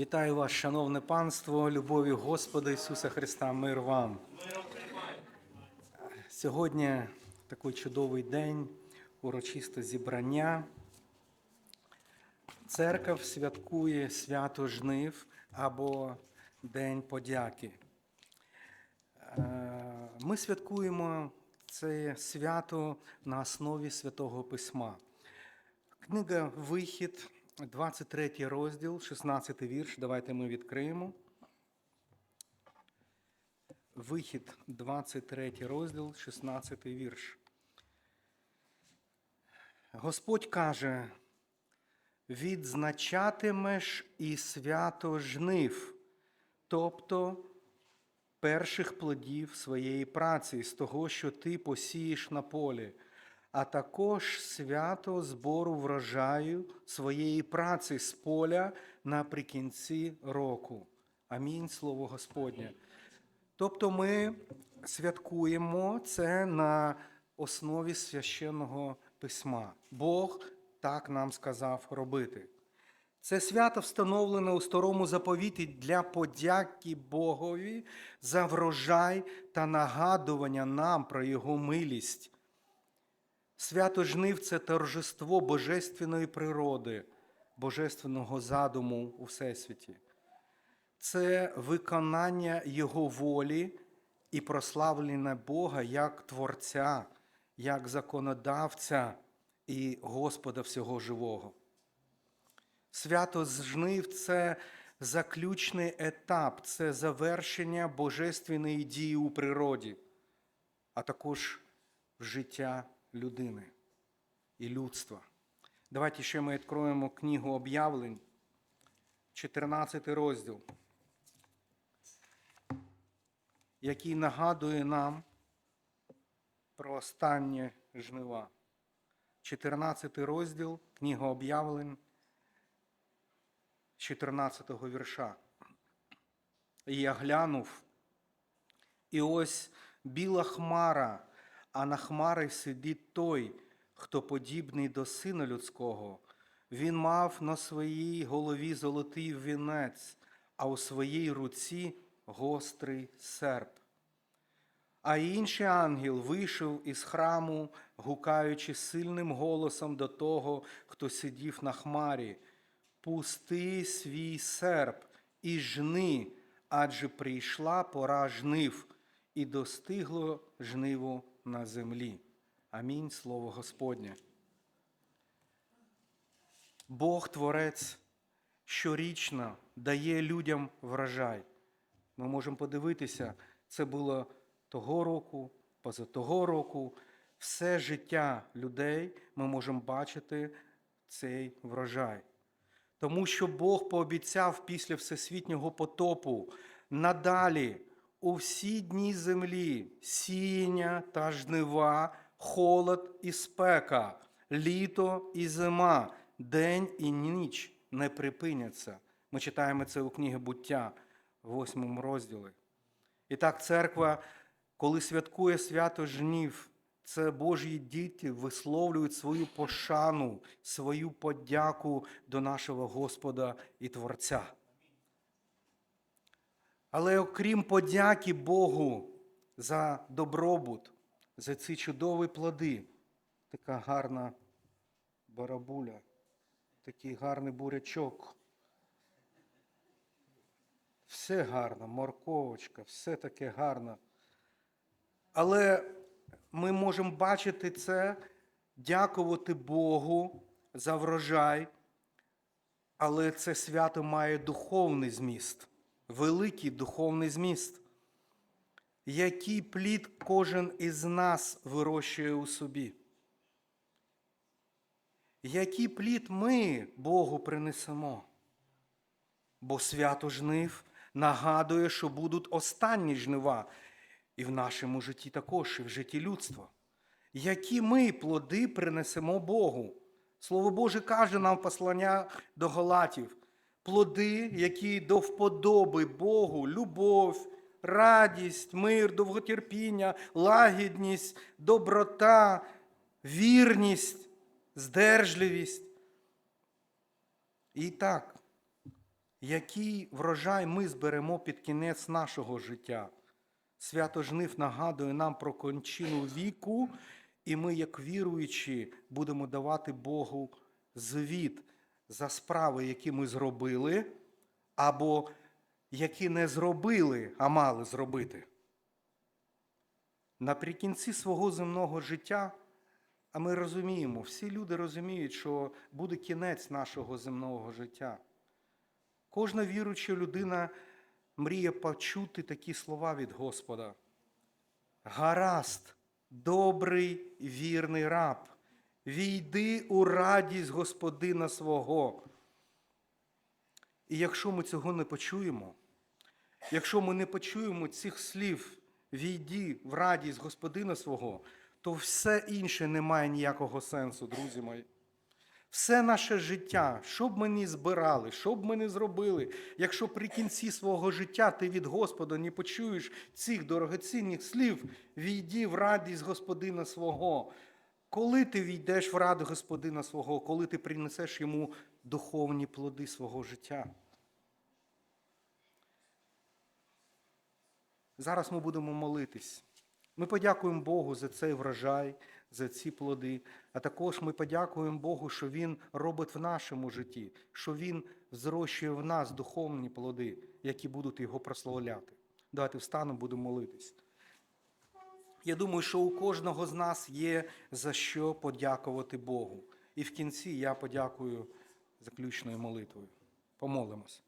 Вітаю вас, шановне панство, любові Господа Ісуса Христа, мир вам. Сьогодні такий чудовий день, урочисте зібрання. Церква святкує свято жнив або День подяки. Е, Ми святкуємо це свято на основі Святого Письма. Книга Вихід, 23 розділ, 16 вірш. Давайте ми відкриємо. Вихід, 23 розділ, 16 вірш. Господь каже: відзначатимеш і свято жнив, тобто перших плодів своєї праці, з того, що ти посієш на полі, а також свято збору врожаю своєї праці з поля наприкінці року. Амінь, слово Господнє. Тобто ми святкуємо це на основі священного письма. Бог так нам сказав робити. Це свято встановлено у старому заповіті для подяки Богові за врожай та нагадування нам про Його милість. Свято жнив це торжество божественної природи, божественного задуму у Всесвіті. Це виконання Його волі і прославлення Бога як Творця, як законодавця і Господа всього живого. Свято жнив це заключний етап, це завершення божественної дії у природі, а також життя людини і людства. Давайте ще ми відкроємо книгу об'явлень, 14 розділ, який нагадує нам про останнє жнива. 14 розділ, книга об'явлень, 14 вірша. І я глянув, і ось біла хмара, а на хмарі сидить той, хто подібний до сина людського. Він мав на своїй голові золотий вінець, а у своїй руці гострий серп. А інший ангел вийшов із храму, гукаючи сильним голосом до того, хто сидів на хмарі. Пусти свій серп і жни, адже прийшла пора жнив, і достигло жниво на землі. Амінь. Слово Господнє. Бог Творець щорічно дає людям врожай. Ми можемо подивитися, це було того року, поза того року. Все життя людей ми можемо бачити цей врожай. Тому що Бог пообіцяв після всесвітнього потопу надалі у всі дні землі сіяння та жнива, холод і спека, літо і зима, день і ніч не припиняться. Ми читаємо це у книгі буття, в восьмому розділі. І так, церква, коли святкує свято жнів, це Божі діти висловлюють свою пошану, свою подяку до нашого Господа і Творця. Але окрім подяки Богу за добробут, за ці чудові плоди, така гарна барабуля, такий гарний бурячок. Все гарно, морковочка, все таке гарно. Але ми можемо бачити це, дякувати Богу за врожай, але це свято має духовний зміст, великий духовний зміст. Який плід кожен із нас вирощує у собі? Який плід ми Богу принесемо? Бо свято жнив нагадує, що будуть останні жнива, і в нашому житті також, і в житті людства. Які ми плоди принесемо Богу? Слово Боже каже нам послання до Галатів. Плоди, які до вподоби Богу, любов, радість, мир, довготерпіння, лагідність, доброта, вірність, здержливість. І так, який врожай ми зберемо під кінець нашого життя. Свято жнив нагадує нам про кончину віку, і ми, як віруючі, будемо давати Богу звіт за справи, які ми зробили, або які не зробили, а мали зробити. Наприкінці свого земного життя, а ми розуміємо, всі люди розуміють, що буде кінець нашого земного життя. Кожна віруюча людина мріє почути такі слова від Господа. Гаразд, добрий вірний раб, війди у радість Господина свого. І якщо ми цього не почуємо, якщо ми не почуємо цих слів, війди в радість Господина свого, то все інше не має ніякого сенсу, друзі мої. Все наше життя, що б ми ні збирали, що б ми не зробили, якщо при кінці свого життя ти від Господа не почуєш цих дорогоцінних слів, війди в радість Господина свого. Коли ти війдеш в раду Господина свого, коли ти принесеш йому духовні плоди свого життя? Зараз ми будемо молитись. Ми подякуємо Богу за цей врожай, за ці плоди, а також ми подякуємо Богу, що Він робить в нашому житті, що Він зрощує в нас духовні плоди, які будуть Його прославляти. Давайте встанемо, будемо молитись. Я думаю, що у кожного з нас є за що подякувати Богу. І в кінці я подякую заключною молитвою. Помолимось.